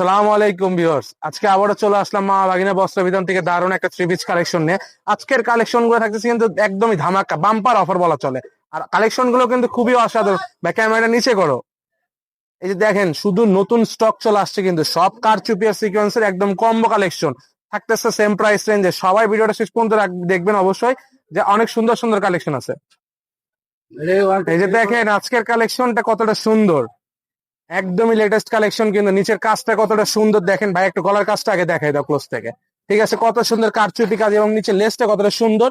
সালাম আলাইকুম ভিউয়ার্স। আজকে আবারও চলে আসলাম মা বাগিনা বস্ত্র বিধান থেকে দারুণ একটা থ্রি পিস কালেকশন নিয়ে। আজকের কালেকশনগুলো থাকতেছে কিন্তু একদমই ধামাকা বাম্পার অফার বলা চলে। আর কালেকশনগুলো কিন্তু খুবই অসাধারণ। বা ক্যামেরাটা নিচে করো। এই যে দেখেন শুধু নতুন স্টক চলে আসছে কিন্তু সব কার কারচুপিয়ার সিকোয়েন্সের একদম কম্বো কালেকশন থাকতেছে সেম প্রাইস রেঞ্জে সবাই ভিডিওটা শেষ পর্যন্ত দেখবেন অবশ্যই যে অনেক সুন্দর সুন্দর কালেকশন আছে। এই যে দেখেন আজকের কালেকশনটা কতটা সুন্দর। একদমই লেটেস্ট কালেকশন কিন্তু নিচের কাজটা কতটা সুন্দর দেখেন ভাই, একটু গলার কাজটা আগে দেখাই দাও ক্লোজ থেকে। ঠিক আছে, কত সুন্দর কারচুপি কাজ এবং নিচে লেসটা কতটা সুন্দর।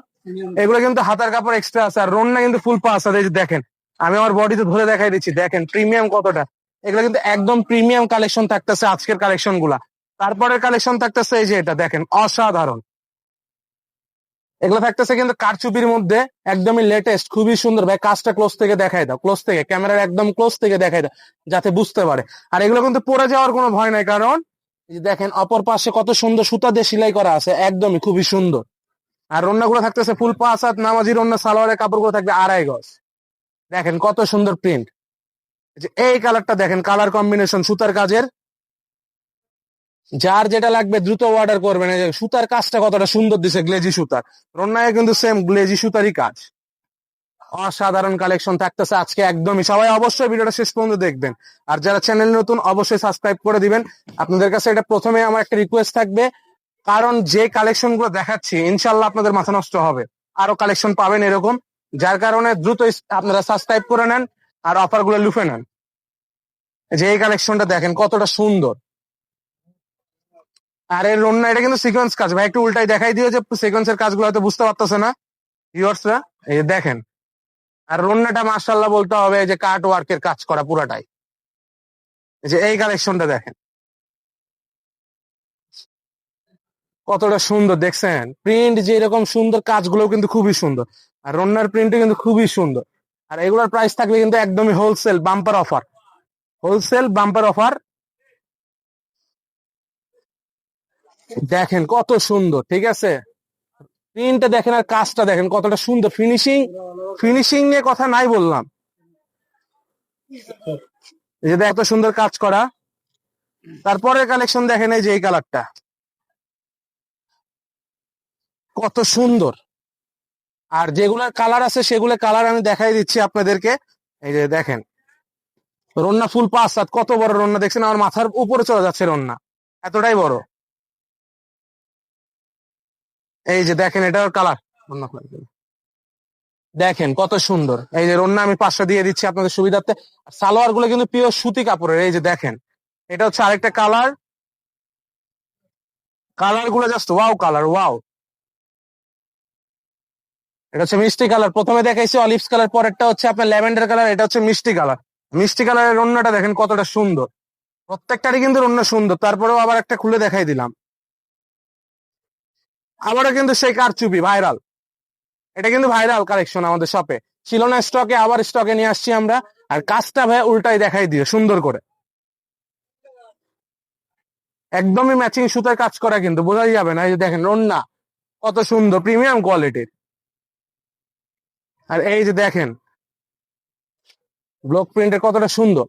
এগুলো কিন্তু হাতার কাপড় এক্সট্রা আছে, আর রন্না কিন্তু ফুল পাস আছে দেখেন। আমি আমার বডিতে ধরে দেখাই দিচ্ছি, দেখেন প্রিমিয়াম কতটা। এগুলো কিন্তু একদম প্রিমিয়াম কালেকশন থাকতেছে আজকের কালেকশনগুলা। তারপরের কালেকশন থাকতেছে এই যে এটা, দেখেন, অসাধারণ। এগুলো থাকতেছে কিন্তু কারচুপির মধ্যে একদমই লেটেস্ট খুবই সুন্দর। ভাই, কাজটা ক্লোজ থেকে দেখাই দাও ক্লোজ থেকে। ক্যামেরার একদম ক্লোজ থেকে দেখাই দাও, যাতে বুঝতে পারে। আর এগুলো কিন্তু পরে যাওয়ার কোনো ভয় নাই, কারণ দেখেন, অপর পাশে কত সুন্দর সুতা দিয়ে সেলাই করা আছে, একদমই খুবই সুন্দর। আর রন্নাগুলো থাকতেছে ফুল পাঁচ হাত নামাজি রন্না সালোয়ারের কাপড়গুলো থাকবে আড়াই গজ। দেখেন কত সুন্দর প্রিন্ট এই কালারটা দেখেন কালার কম্বিনেশন সুতার কাজের। যার যেটা লাগবে দ্রুত অর্ডার করবেন সুতার কাজটা কতটা সুন্দর দিছে গ্লেজি সুতার। রন্নায় কিন্তু সেম গ্লেজি সুতারই কাজ। অসাধারণ কালেকশন থাকতেছে আজকে একদমই। সবাই অবশ্যই ভিডিওটা শেষ পর্যন্ত দেখবেন। আর যারা চ্যানেল নতুন, অবশ্যই সাবস্ক্রাইব করে দিবেন। আপনাদের কাছে এটা প্রথমে আমার একটা রিকোয়েস্ট থাকবে। কারণ যে কালেকশনগুলো দেখাচ্ছি ইনশাল্লাহ আপনাদের মাথা নষ্ট হবে। আরও কালেকশন পাবেন এরকম। যার কারণে দ্রুত আপনারা সাবস্ক্রাইব করে নেন আর অফারগুলো লুফে নেন। যে এই কালেকশনটা দেখেন কতটা সুন্দর। আর এর রন্না এটা কিন্তু সিকোয়েন্স কাজ। ভাই, একটু উল্টাই দেখাই দিও যে সিকোয়েন্সের কাজগুলো হয়তো বুঝতে পারতেছে না। ভিউয়ার্সরা এই দেখেন। আর রন্নাটা মার্শাল্লাহ বলতে হবে যে কাট ওয়ার্কের কাজ করা পুরাটাই। যে এই কালেকশনটা দেখেন। কতটা সুন্দর, দেখছেন? প্রিন্ট যে এরকম সুন্দর কাজগুলো কিন্তু খুবই সুন্দর। আর রন্নার প্রিন্টও কিন্তু খুবই সুন্দর। আর এগুলোর প্রাইস থাকবে কিন্তু একদমই wholesale bumper offer wholesale bumper offer দেখেন কত সুন্দর, ঠিক আছে? প্রিন্টটা দেখেন আর কাজটা দেখেন, কতটা সুন্দর। ফিনিশিং ফিনিশিং নিয়ে কথা নাই বললাম। এই যে এত সুন্দর কাজ করা। তারপরের কালেকশন দেখেন, এই যে এই কালারটা কত সুন্দর। আর যেগুলার কালার আছে, সেগুলো কালার আমি দেখাই দিচ্ছি আপনাদেরকে। এই যে দেখেন, রন্না ফুল পাঁচ সাত কত বড় রন্না, দেখছেন? আমার মাথার উপরে চলে যাচ্ছে রন্না, এতটাই বড়। এই যে দেখেন, এটার কালার দেখেন কত সুন্দর। এই যে রন্না, আমি পাঁচশো দিয়ে দিচ্ছি আপনাদের সুবিধার্থে। সালোয়ারগুলো কিন্তু পিওর সুতি কাপড়ের, এই যে দেখেন। এটা হচ্ছে আরেকটা কালার কালারগুলো জাস্ট ওয়াও কালার ওয়াও এটা হচ্ছে মিষ্টি কালার প্রথমে দেখাইছি অলিভস কালার পরেরটা হচ্ছে আপনার ল্যাভেন্ডার কালার এটা হচ্ছে মিষ্টি কালার মিষ্টি কালারের রন্নাটা দেখেন কতটা সুন্দর। প্রত্যেকটারই কিন্তু রন্না সুন্দর। তারপরেও আবার একটা খুলে দেখাই দিলাম। আবারও কিন্তু সেই কারচুপি ভাইরাল। এটা কিন্তু ভাইরাল কালেকশন আমাদের শপে ছিল না স্টকে আবার স্টকে নিয়ে আসছি আমরা। আর কাজটা ভাই উল্টাই দেখাই দিও, সুন্দর করে। একদমই ম্যাচিং সুতার কাজ করা কিন্তু, বোঝাই যাবে না। এই যে দেখেন রন্না কত সুন্দর প্রিমিয়াম কোয়ালিটির আর এই যে দেখেন ব্লক প্রিন্টের কতটা সুন্দর।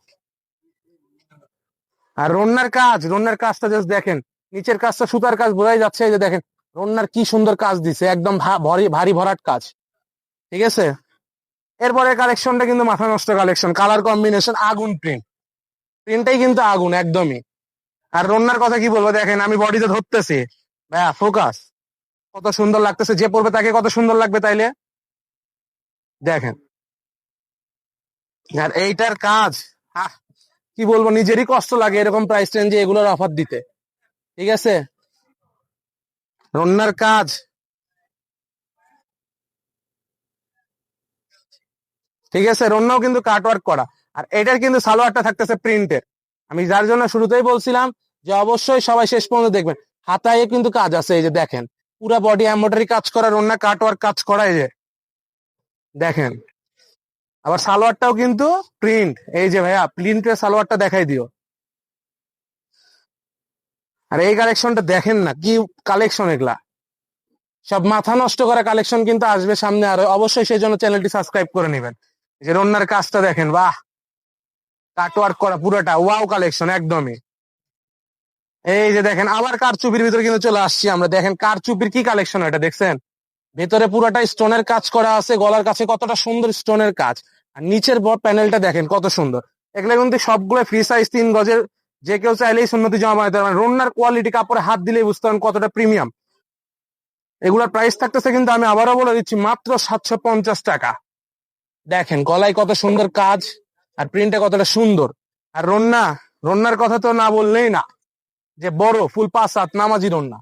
আর রন্নার কাজ রন্নার কাজটা জাস্ট দেখেন। নিচের কাজটা সুতার কাজ, বোঝাই যাচ্ছে। এই যে দেখেন রন্নার কি সুন্দর কাজ দিছে, একদম ভারী ভারী ভরাট কাজ। ঠিক আছে? এরপরে কালেকশনটা কিন্তু মাথা নষ্ট কালেকশন কালার কম্বিনেশন আগুন প্রিন্ট প্রিন্টটাই কিন্তু আগুন, একদমই। আর রন্নার কথা কি বলব, দেখেন আমি বডিতে ধরতেছি। ভাইয়া ফোকাস কত সুন্দর লাগতেছে, যে পড়বে তাকে কত সুন্দর লাগবে তাইলে? দেখেন। আর এইটার কাজ কি বলব, নিজেরই কষ্ট লাগে এরকম প্রাইস রেঞ্জে এগুলোর অফার দিতে। ঠিক আছে? রন্নার কাজ। ঠিক আছে রন্নাও কিন্তু কাটওয়ার্ক করা। আর এটার কিন্তু সালোয়ারটা থাকতেছে প্রিন্টের আমি যার জন্য শুরুতেই বলছিলাম যে অবশ্যই সবাই শেষ পর্যন্ত দেখবেন। হাতায় কিন্তু কাজ আছে, এই যে দেখেন। পুরা বডি এম্বয়ডারি কাজ করা রন্না কাটওয়ার্ক কাজ করা, এই যে। দেখেন। আবার সালোয়ারটাও কিন্তু প্রিন্ট এই যে ভাইয়া প্রিন্টের সালোয়ারটা দেখাই দিও। আর এই কালেকশনটা দেখেন না, কি কালেকশন এগুলা। সব মাথা নষ্ট করা কালেকশন কিন্তু আসবে সামনে, আরও অবশ্যই সেই জন্য চ্যানেলটি সাবস্ক্রাইব করে নেবেন। যে রন্নার কাজটা দেখেন, বাহ! কাটওয়ার্ক করা পুরোটা ওয়াও কালেকশন একদমই। এই যে দেখেন, আবার কারচুপির ভিতরে কিন্তু চলে আসছি আমরা। দেখেন কারচুপির কি কালেকশন এটা, দেখছেন? ভেতরে পুরোটা স্টোনের কাজ করা আছে, গলার কাছে কতটা সুন্দর স্টোনের কাজ। আর নিচের প্যানেলটা দেখেন কত সুন্দর। এগুলো কিন্তু সবগুলো ফ্রি সাইজ তিন গজের যে কেউ চাইলেই সুন্নতি জামা বানাতে পারবেন রন্নার কোয়ালিটি কাপড়ে হাত দিলেই বুঝতে পারেন কতটা প্রিমিয়াম এগুলোর প্রাইস থাকতেছে কিন্তু আমি আবারও বলে দিচ্ছি, মাত্র সাতশো পঞ্চাশ টাকা। দেখেন, গলায় কত সুন্দর কাজ আর প্রিন্টটা কতটা সুন্দর। আর রন্না, রন্নার কথা তো না বললেই না। যে বড়, ফুল পাঁচ হাত, নামাজি রন্না।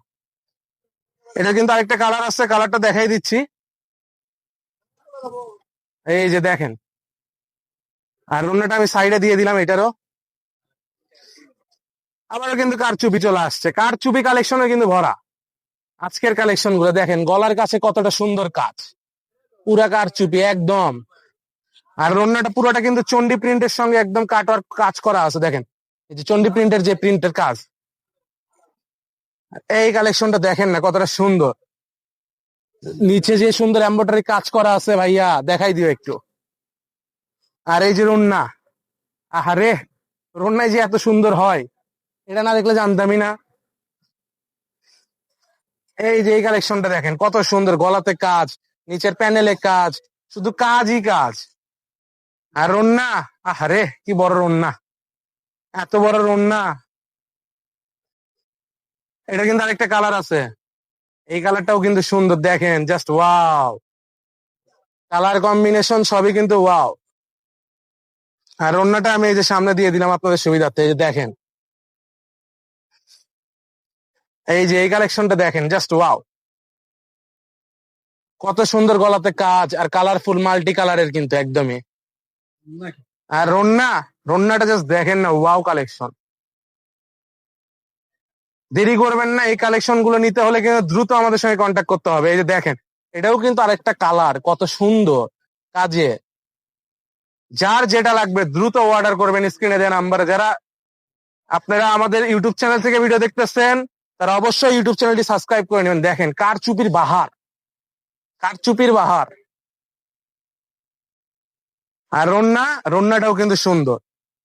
এটা কিন্তু আরেকটা কালার আছে কালারটা দেখাই দিচ্ছি। এই যে দেখেন। আর রন্নাটা আমি সাইডে দিয়ে দিলাম এটারও। আবারও কিন্তু কারচুপি চলে আসছে? কারচুপি কালেকশনে কিন্তু ভরা? আজকের কালেকশনগুলো দেখেন, গলার কাছে কতটা সুন্দর কাজ। পুরা কারচুপি একদম। আর রন্নাটা পুরোটা কিন্তু চন্ডি প্রিন্টের সঙ্গে একদম কাটওয়ার কাজ করা আছে, দেখেন। এই যে চন্ডি প্রিন্টের যে প্রিন্টের কাজ। এই কালেকশনটা দেখেন না, কতটা সুন্দর। নিচে যে সুন্দর এম্ব্রয়ডারি কাজ করা আছে ভাইয়া, দেখাই দিও একটু। আর এই যে রন্না। আহারে, রন্নায় যে এত সুন্দর হয়। এটা না দেখলে জানতামই না। এই যে এই কালেকশনটা দেখেন, কত সুন্দর, গলাতে কাজ, নিচের প্যানেলে কাজ, শুধু কাজই কাজ। আর রন্না, আহারে, কি বড় রন্না। এত বড় রন্না। এটা কিন্তু আরেকটা কালার আছে। এই কালারটাও কিন্তু সুন্দর, দেখেন জাস্ট ওয়াও কালার কম্বিনেশন সবই কিন্তু ওয়াও আর অন্যটা আমি এই যে সামনে দিয়ে দিলাম আপনাদের সুবিধার্থে, এই যে দেখেন। এই যে, এই কালেকশনটা দেখেন জাস্ট ওয়াও কত সুন্দর গলাতে কাজ আর কালারফুল মাল্টি কালারের কিন্তু একদমই। আর রন্না, রন্নাটা জাস্ট দেখেন না ওয়াও কালেকশন দেরি করবেন না, এই কালেকশনগুলো নিতে হলে কিন্তু দ্রুত আমাদের সঙ্গে কন্ট্যাক্ট করতে হবে। এই যে দেখেন, এটাও কিন্তু আরেকটা কালার কত সুন্দর, কাজে। যার যেটা লাগবে দ্রুত অর্ডার করবেন স্ক্রিনে দেওয়া নাম্বারে যারা আপনারা আমাদের ইউটিউব চ্যানেল থেকে ভিডিও দেখতেছেন তারা অবশ্যই ইউটিউব চ্যানেলটি সাবস্ক্রাইব করে নেবেন। দেখেন কার চুপির বাহার। কার চুপির বাহার। আর রন্না, রন্নাটাও কিন্তু সুন্দর।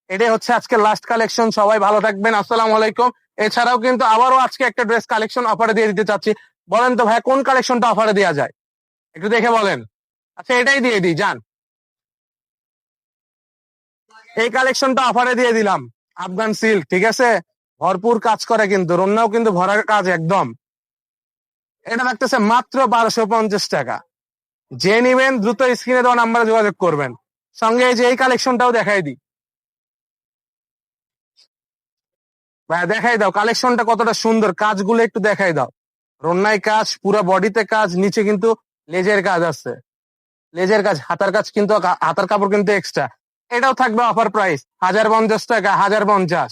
এটাই হচ্ছে আজকে লাস্ট কালেকশন সবাই ভালো থাকবেন। আসসালামু আলাইকুম। এছাড়াও কিন্তু আবারও আজকে একটা ড্রেস কালেকশন অফারে দিয়ে দিতে চাচ্ছি। বলেন তো ভাই, কোন কালেকশনটা অফারে দেওয়া যায়? একটু দেখে বলেন। আচ্ছা এটাই দিয়ে দিই, যান। এই কালেকশনটা অফারে দিয়ে দিলাম। আফগান সিল্ক ঠিক আছে? ভরপুর কাজ করে কিন্তু রন্নাও কিন্তু ভরা কাজ একদম। এটা লাগতেছে মাত্র বারোশো পঞ্চাশ টাকা। যে নিবেন দ্রুত স্ক্রিনে দেওয়া নাম্বারে যোগাযোগ করবেন। সঙ্গে এই যে এই কালেকশনটাও দেখাই দিই। দেখাই দাও কালেকশনটা কতটা সুন্দর। কাজগুলো একটু দেখাই দাও। রন্নায় কাজ, পুরো বডিতে কাজ, নিচে কিন্তু লেজের কাজ আছে। লেজের কাজ, হাতার কাজ কিন্তু, হাতার কাপড় কিন্তু এক্সট্রা এটাও থাকবে অফার প্রাইস হাজার পঞ্চাশ টাকা, হাজার পঞ্চাশ।